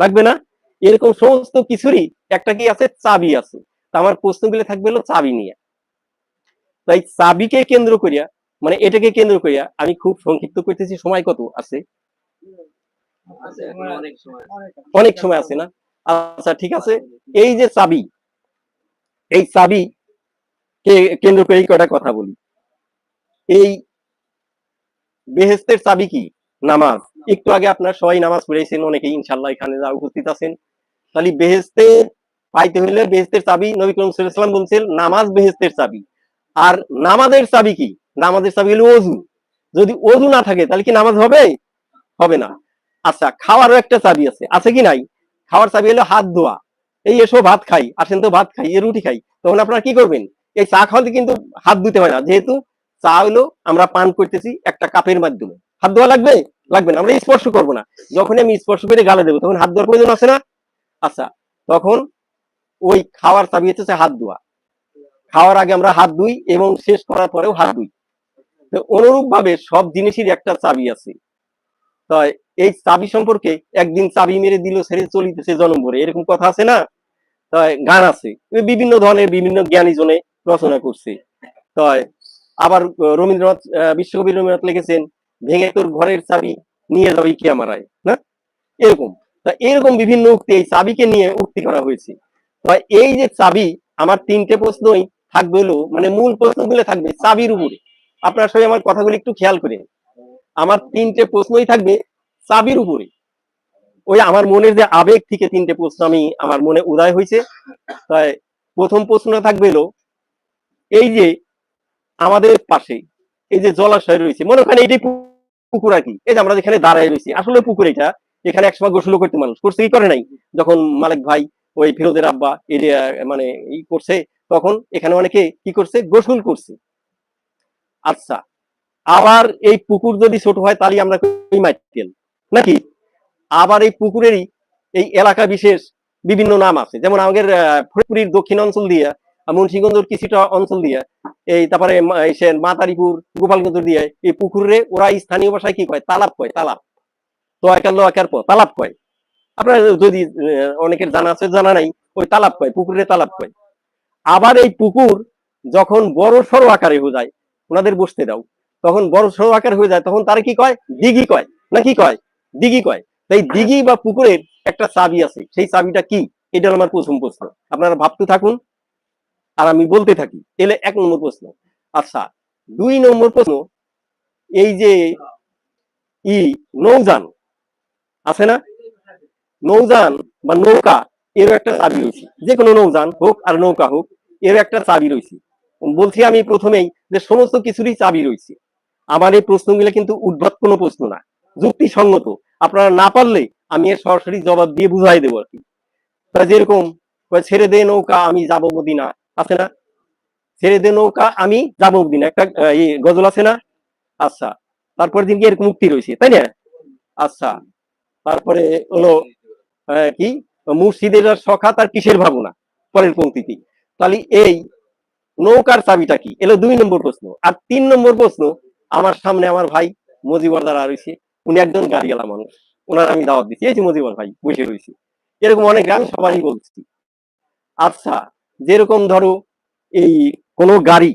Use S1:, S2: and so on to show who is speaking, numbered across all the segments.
S1: লাগবে না? এরকম সমস্ত কিছুরই একটা কি আছে? চাবি আছে। তা আমার প্রশ্নগুলো থাকবে হলো চাবি নিয়ে। তাই চাবিকে কেন্দ্র করিয়া মানে এটাকে কেন্দ্র করিয়া আমি খুব সংক্ষিপ্ত করতেছি সময় কত আছে?
S2: অনেক সময়
S1: আছে। না? আচ্ছা ঠিক আছে। এই যে চাবি এই চাবি কে কেন্দ্র করে কয়টা কথা বলি। এই বেহেস্তের চাবি কি? নামাজ। একটু আগে আপনার সবাই নামাজ পড়েছেন, অনেকেই ইনশাল্লাহ এখানে যা উপস্থিত আছেন। তাহলে বেহেস্তে পাইতে হইলে বেহেস্তের চাবি নবী করিম সাল্লাল্লাহু বলছেন, নামাজ বেহেস্তের চাবি। আর নামাজের চাবি কি? নামাজের চাবি হলো অজু। যদি অজু না থাকে, তাহলে কি নামাজ হবে? হবে না। আচ্ছা খাওয়ারও একটা চাবি আছে। আছে কি নাই? খাওয়ার চাবি হলো হাত ধোয়া। এই এসো ভাত খাই, আসেন তো ভাত খাই এ রুটি খাই। তখন আপনারা কি করবেন? এই চা খাওয়াতে কিন্তু হাত ধুতে হয় না। যেহেতু চা হলো আমরা পান করতেছি একটা কাপের মাধ্যমে। হাত ধোয়া লাগবে? লাগবে না। আমরা স্পর্শ করব না। যখন আমি স্পর্শ করে গালে দেবো, তখন হাত ধোয়ার প্রয়োজন আছে না? আচ্ছা তখন ওই খাওয়ার চাবি হচ্ছে হাত ধোয়া। খাওয়ার আগে আমরা হাত ধুই এবং শেষ করার পরেও হাত ধুই। অনুরূপ ভাবে সব জিনিসের একটা চাবি আছে। তাই এই চাবি সম্পর্কে একদিন চাবি মেরে দিল ছেড়ে চলিতেছে জনম ভরে। এরকম কথা আছে না? তাই গান আছে। বিভিন্ন ধরনের বিভিন্ন জ্ঞানী জনে রচনা করছে। তাই আবার রবীন্দ্রনাথ বিশ্বকবি রবীন্দ্রনাথ লিখেছেন ভেঙে তোর ঘরের চাবি নিয়ে যাবি কি আমারায় না? এরকম। তা এরকম বিভিন্ন উক্তি এই চাবিকে নিয়ে উক্তি করা হয়েছে। এই যে চাবি, আমার তিনটে প্রশ্নই থাকবে হলো মানে মূল প্রশ্নগুলো থাকবে চাবির উপরে। আপনার সবাই আমার কথাগুলো একটু খেয়াল করে আমার তিনটে প্রশ্নই থাকবে চাবির উপরে। ওই আমার মনের যে আবেগ থেকে তিনটে প্রশ্ন আমি, আমার মনে উদয় হয়েছে। তাই প্রথম প্রশ্ন থাকবে হলো, এই যে আমাদের পাশে এই যে জলাশয় রয়েছে মনে করেন এইটাই পুকুর আর কি। এই যে আমরা যেখানে দাঁড়ায় রয়েছি আসলে পুকুর এটা এখানে একসময় গোসল করতে মানুষ করছে কি করে নাই? যখন মালিক ভাই ওই ফিরোজের আব্বা এরিয়া মানে ই করছে তখন এখানে অনেকে কি করছে? গোসল করছে। আচ্ছা আবার এই পুকুর যদি ছোট হয় তাহলে আমরা মাইটেল নাকি? আবার এই পুকুরেরই এই এলাকা বিশেষ বিভিন্ন নাম আছে। যেমন আমাদের আহ, ফরিদপুরের দক্ষিণ অঞ্চল দিয়ে মুন্সিগঞ্জের কিছুটা অঞ্চল দিয়ে, এই তারপরে সে মাতারিপুর গোপালগঞ্জ দিয়ে, এই পুকুরে ওরা স্থানীয় ভাষায় কি কয়? তালাব কয়, তালাব। তো একার লো একার পর তালাব কয়। আপনার যদি অনেকের জানা আছে, জানা নাই, ওই তালাব কয়, পুকুরে তালাব কয়। আবার এই পুকুর যখন বড় সড়ো আকারে হয়ে যায়, ওনাদের বসতে দাও। তখন বড় সড়ো আকার হয়ে যায়, তখন তারা কি কয়? দিঘি কয়। না কি কয়? দিঘি কয়। তাই দিঘি বা পুকুরের একটা চাবি আছে। সেই চাবিটা কি? এটা আমার প্রথম প্রশ্ন। আপনারা ভাবতে থাকুন। আর আমি বলতে থাকি, এলে এক নম্বর প্রশ্ন। আচ্ছা দুই নম্বর প্রশ্ন, এই যে ই নৌযান, আছে না? নৌযান বা নৌকা এর একটা চাবি রয়েছে। যে কোনো নৌযান হোক আর নৌকা হোক এর একটা চাবি রয়েছে। বলছি আমি প্রথমেই যে সমস্ত কিছুরই চাবি রয়েছে। আমার এই প্রশ্নগুলো কিন্তু উদ্ভট কোনো প্রশ্ন না, যুক্তিসঙ্গত। আপনারা না পারলে আমি এর সরাসরি জবাব দিয়ে বুঝাই দেবো আর কি। যেরকম ছেড়ে দে নৌকা, আমি যাব মদিনা আছে না ছেড়ে দে নৌকা, আমি যাব মদিনা একটা গজল আছে না? আচ্ছা তারপরে দিনকে এরকম মুক্তি রয়েছে, তাই না? আচ্ছা তারপরে হলো কি? মুর্শিদের সখা তার কিসের ভাবনা? পরের পঙ্ক্তিতে তাহলে এই নৌকার চাবিটা কি? এলো দুই নম্বর প্রশ্ন। আর তিন নম্বর প্রশ্ন, আমার সামনে আমার ভাই মজিবর দ্বারা রয়েছে। উনি একজন গাড়িওয়ালা মানুষ। ওনার আমি দাওয়াত দিচ্ছি। এই যে মজিবর ভাই বসে রয়েছে। এরকম অনেক, আমি সবারই বলছি। আচ্ছা যেরকম ধরো এই কোনো গাড়ি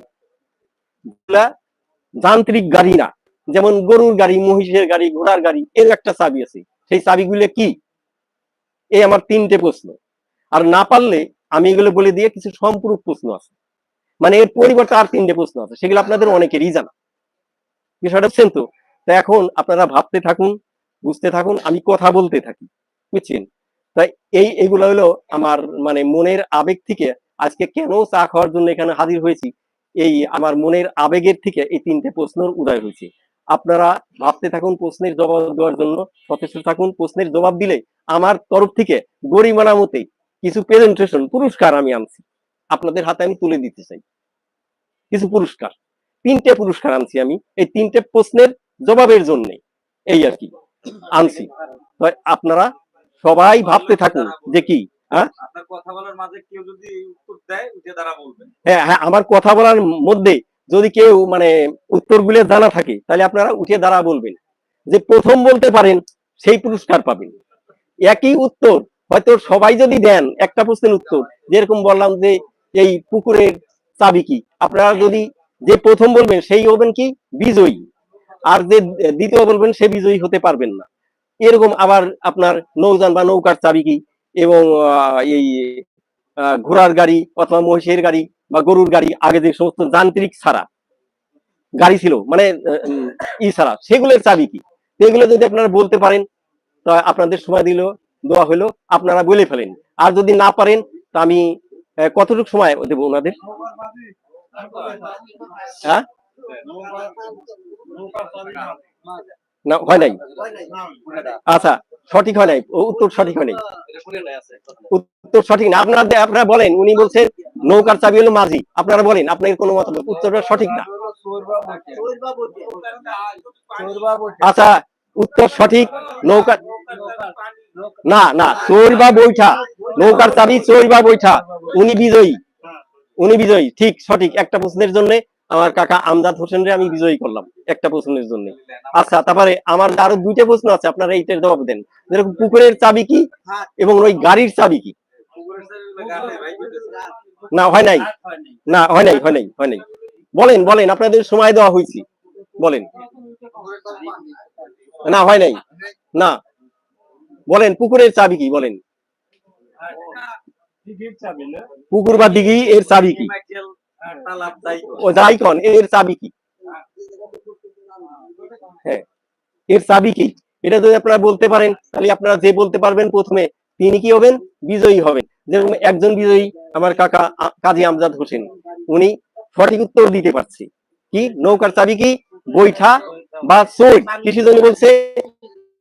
S1: যান্ত্রিক গাড়ি না, যেমন গরুর গাড়ি, মহিষের গাড়ি, ঘোড়ার গাড়ি, এর একটা চাবি আছে। সেই চাবিগুলো কি? এই আমার তিনটে প্রশ্ন। আর না পারলে আমি এগুলো বলে দিয়ে কিছু সম্পূরক প্রশ্ন আছে। মানে এর পরিবর্তে আর তিনটে প্রশ্ন আছে, সেগুলো আপনাদের অনেকেরই জানা। বিষয়টা বুঝছেন তো? তো এখন আপনারা ভাবতে থাকুন, বুঝতে থাকুন, আমি কথা বলতে থাকি, বুঝছেন? তাই এই, এগুলো হলো আমার মানে মনের আবেগ থেকে আজকে কেন চা খাওয়ার জন্য এখানে হাজির হয়েছি? এই আমার মনের আবেগের থেকে এই তিনটে প্রশ্নের উদয় হয়েছে। আপনারা ভাবতে থাকুন প্রশ্নের জবাব দেওয়ার জন্য, সচেষ্ট থাকুন, প্রশ্নের জবাব দিলে আমার তরফ থেকে গরিমানা মতে কিছু প্রেজেন্টেশন পুরস্কার আমি আনছি। আপনাদের হাতে আমি তুলে দিতে চাই। কিছু পুরস্কার। তিনটে পুরস্কার আনছি আমি এই তিনটে প্রশ্নের জবাবের জন্য। এই আর কি। আনছি। আপনারা সবাই ভাবতে থাকুন যে কি? হ্যাঁ?
S2: উত্তর
S1: হ্যাঁ হ্যাঁ আমার কথা বলার মধ্যে যদি কেউ মানে উত্তরগুলো জানা থাকে তাহলে আপনারা উঠে দাঁড়া বলবেন। যে প্রথম বলতে পারেন সেই পুরস্কার পাবেন। একই উত্তর হয়তো সবাই যদি দেন একটা প্রশ্নের উত্তর যেরকম বললাম যে এই পুকুরের চাবি কি? আপনারা যদি যে প্রথম বলবেন সেই হবেন কি? বিজয়ী। আর যে দ্বিতীয় বলবেন সে বিজয়ী হতে পারবেন না। এরকম আবার আপনার নৌযান বা নৌকার চাবি কি? এবং এই ঘোড়ার গাড়ি অথবা মহিষের গাড়ি বা গরুর গাড়ি, আগে যে সমস্ত যান্ত্রিক ছাড়া গাড়ি ছিল মানে ই ছাড়া সেগুলোর চাবি কি? তো এগুলো যদি আপনারা বলতে পারেন, তা আপনাদের সময় দিল, দেওয়া হলো আপনারা বলে ফেলেন। আর যদি না পারেন, তা আমি কতটুকু সময় দেবো ওনাদের? হ্যাঁ? না, হয় নাই? আচ্ছা সঠিক হয় নাই উত্তর সঠিক হয় নাই। উত্তর সঠিক না আপনারা আপনারা বলেন উনি বলছেন নৌকার চাবি হলো মাঝি আপনারা বলেন আপনার কোনো মত উত্তরটা সঠিক না। আচ্ছা উত্তর সঠিক নৌকা না না চোর বা বৈঠা নৌকার চাবি চোর বা বৈঠা উনি বিজয়ী উনি বিজয়ী ঠিক সঠিক একটা প্রশ্নের জন্য আমার কাকা আমজাদ হোসেনরে আমি বিজয়ী করলাম একটা প্রশ্নের জন্য। আচ্ছা তারপরে আমার আরও দুইটা প্রশ্ন আছে, আপনারা এইটার জবাব দেন। যেরকম পুকুরের চাবি কি এবং ওই গাড়ির চাবি কি? না, হয় নাই। না, হয় নাই হয় নাই হয় নাই। বলেন বলেন, আপনাদের সময় দেওয়া হয়েছে। বলেন। না, হয় নাই। না। বলেন, পুকুরের চাবি কি? বলেন। পুকুর বা দিঘি এর চাবি কি? ও যাই কন এর চাবি কি? হ্যাঁ এর চাবি কি? এটা যদি আপনারা বলতে পারেন, তাহলে আপনারা যে বলতে পারবেন প্রথমে, তিনি কি হবেন? বিজয়ী হবেন। যেরকম একজন বিজয়ী আমার কাকা কাজী আমজাদ হোসেন, উনি সঠিক উত্তর দিতে পারছে। কি? নৌকার চাবি কি? বৈঠা বা চোর বলছে,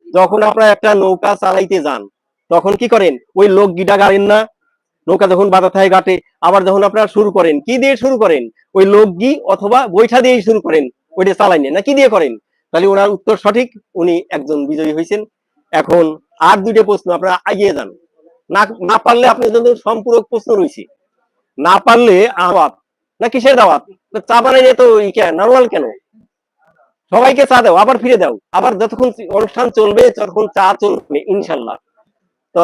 S1: যখন আপনারা একটা নৌকা চালাইতে যান, তখন কি করেন? ওই লোক গিটা গাড়েন না নৌকা যখন বাধা থাকে ঘাটে, আবার যখন আপনারা শুরু করেন, কি দিয়ে শুরু করেন? ওই লোকগি অথবা বৈঠা দিয়েই শুরু করেন, ওইটা চালাই না, কি দিয়ে করেন? তাহলে ওনার উত্তর সঠিক, উনি একজন বিজয়ী হয়েছেন। এখন আর দুইটা প্রশ্ন আপনারা এগিয়ে যান। না না পারলে আপনার জন্য সম্পূরক প্রশ্ন রয়েছে। না পারলে আওয়াত, না কিসের দাওয়াত? চা বানাই তো নর্মাল কেন? সবাইকে চা দাও, আবার ফিরে দাও, আবার যতক্ষণ অনুষ্ঠান চলবে, ততক্ষণ চা চলবে, ইনশাল্লাহ। তো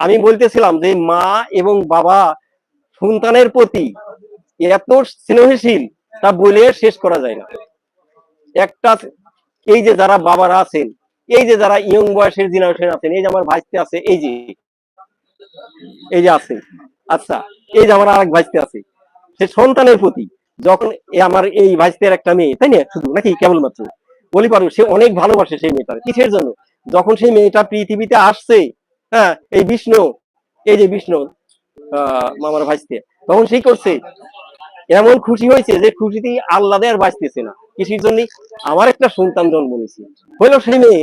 S1: আমি বলতেছিলাম যে মা এবং বাবা সন্তানের প্রতি এত স্নেহশীল, তা বলে শেষ করা যায় না। একটা এই যে যারা বাবারা আছেন, এই যে যারা ইয়ং বয়সের জেনারেশন আছেন, এই যে আমার ভাইস্তে আছে, এই যে এই যে আছে আচ্ছা এই যে আমার আরেক ভাইস্তে আছে, সে সন্তানের প্রতি যখন আমার এই ভাইস্তের একটা মেয়ে, তাই না? শুধু নাকি কেবলমাত্র? বলি পারো সে অনেক ভালোবাসে সেই মেয়েটার। কিসের জন্য? যখন সেই মেয়েটা পৃথিবীতে আসছে হ্যাঁ এই বিষ্ণু, এই যে বিষ্ণু মামার ভাইস্তে, তখন সেই করছে। এমন খুশি হয়েছে যে খুশিতেই আল্লাহ আর বাঁচতেছে না। কৃষির জন্য আমার একটা সন্তান জন্ম নিয়েছে। হইল সেই মেয়ে